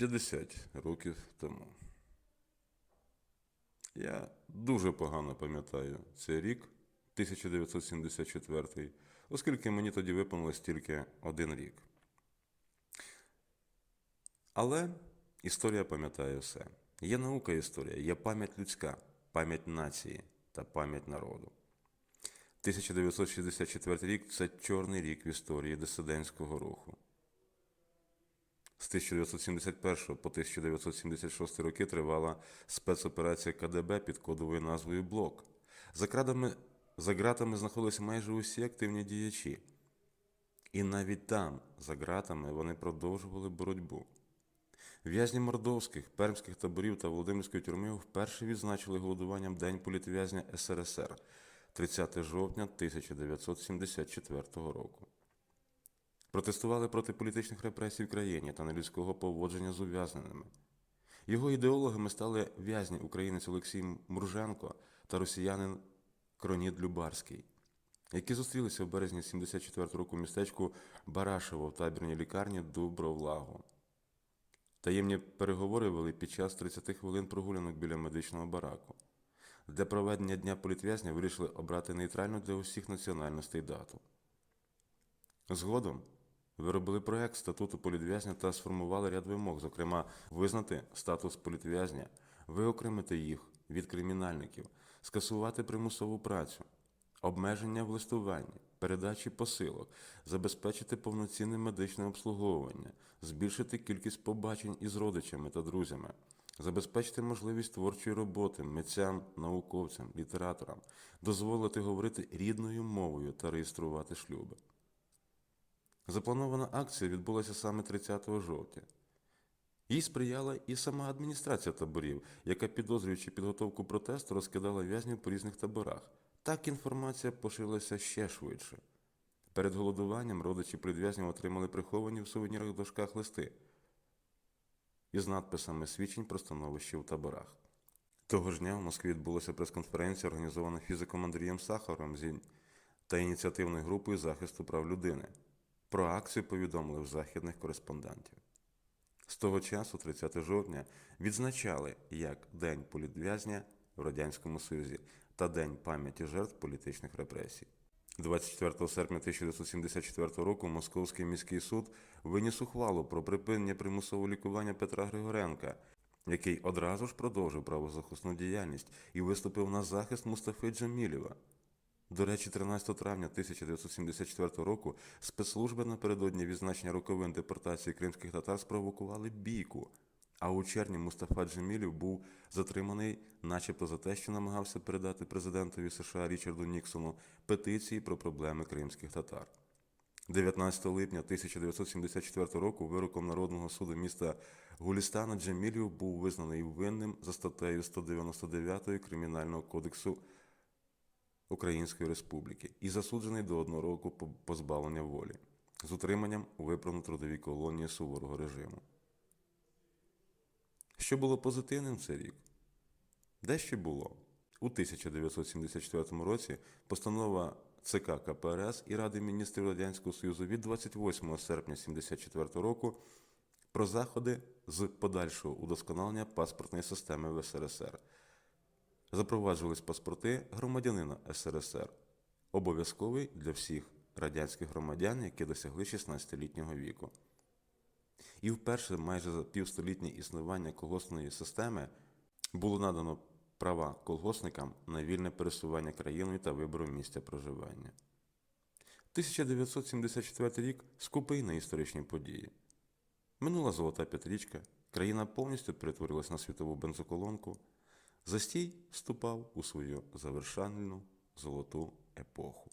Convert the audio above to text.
50 років тому. Я дуже погано пам'ятаю цей рік, 1974, оскільки мені тоді виповнилось тільки один рік. Але історія пам'ятає все. Є наука історія, є пам'ять людська, пам'ять нації та пам'ять народу. 1964 рік це чорний рік в історії дисидентського руху. З 1971 по 1976 роки тривала спецоперація КДБ під кодовою назвою Блок. За, крадами, за ґратами знаходилися майже усі активні діячі. І навіть там, за ґратами, вони продовжували боротьбу. В'язні мордовських, пермських таборів та Володимирської тюрми вперше відзначили голодуванням День політв'язня СРСР 30 жовтня 1974 року. Протестували проти політичних репресій в країні та нелюдського поводження з ув'язненими. Його ідеологами стали в'язні українець Олексій Мурженко та росіянин Кронід Любарський, які зустрілися в березні 74 року в містечку Барашево в табірній лікарні Дубровлагу. Таємні переговори вели під час 30 хвилин прогулянок біля медичного бараку. Для проведення Дня політв'язня вирішили обрати нейтральну для усіх національностей дату. Згодом виробили проект статуту політв'язня та сформували ряд вимог, зокрема, визнати статус політв'язня, виокремити їх від кримінальників, скасувати примусову працю, обмеження в листуванні, передачі посилок, забезпечити повноцінне медичне обслуговування, збільшити кількість побачень із родичами та друзями, забезпечити можливість творчої роботи митцям, науковцям, літераторам, дозволити говорити рідною мовою та реєструвати шлюби. Запланована акція відбулася саме 30 жовтня. Їй сприяла і сама адміністрація таборів, яка, підозрюючи підготовку протесту, розкидала в'язнів по різних таборах. Так інформація поширилася ще швидше. Перед голодуванням родичі предв'язнів отримали приховані в сувенірах дошках листи із надписами свідчень про становище в таборах. Того ж дня в Москві відбулася прес-конференція, організована фізиком Андрієм Сахаром та ініціативною групою захисту прав людини. Про акцію повідомили в західних кореспондентів. З того часу, 30 жовтня, відзначали як День політв'язня в Радянському Союзі та День пам'яті жертв політичних репресій. 24 серпня 1974 року Московський міський суд виніс ухвалу про припинення примусового лікування Петра Григоренка, який одразу ж продовжив правозахисну діяльність і виступив на захист Мустафи Джамілєва. До речі, 13 травня 1974 року спецслужби напередодні відзначення роковин депортації кримських татар спровокували бійку. А у червні Мустафа Джемілів був затриманий, начебто за те, що намагався передати президентові США Річарду Ніксону петиції про проблеми кримських татар. 19 липня 1974 року вироком Народного суду міста Гулістана Джемілів був визнаний винним за статтею 199 Кримінального кодексу Української Республіки і засуджений до одного року позбавлення волі з утриманням у виправно трудовій колонії суворого режиму. Що було позитивним цей рік? Дещо було. У 1974 році постанова ЦК КПРС і Ради міністрів Радянського Союзу від 28 серпня 1974 року про заходи з подальшого удосконалення паспортної системи в СРСР. Запроваджувались паспорти громадянина СРСР, обов'язковий для всіх радянських громадян, які досягли 16-літнього віку. І вперше майже за півстолітнє існування колгоспної системи було надано права колгоспникам на вільне пересування країною та вибору місця проживання. 1974 рік скупий на історичні події. Минула золота п'ятирічка, країна повністю перетворилась на світову бензоколонку. Застій вступав у свою завершальну золоту епоху.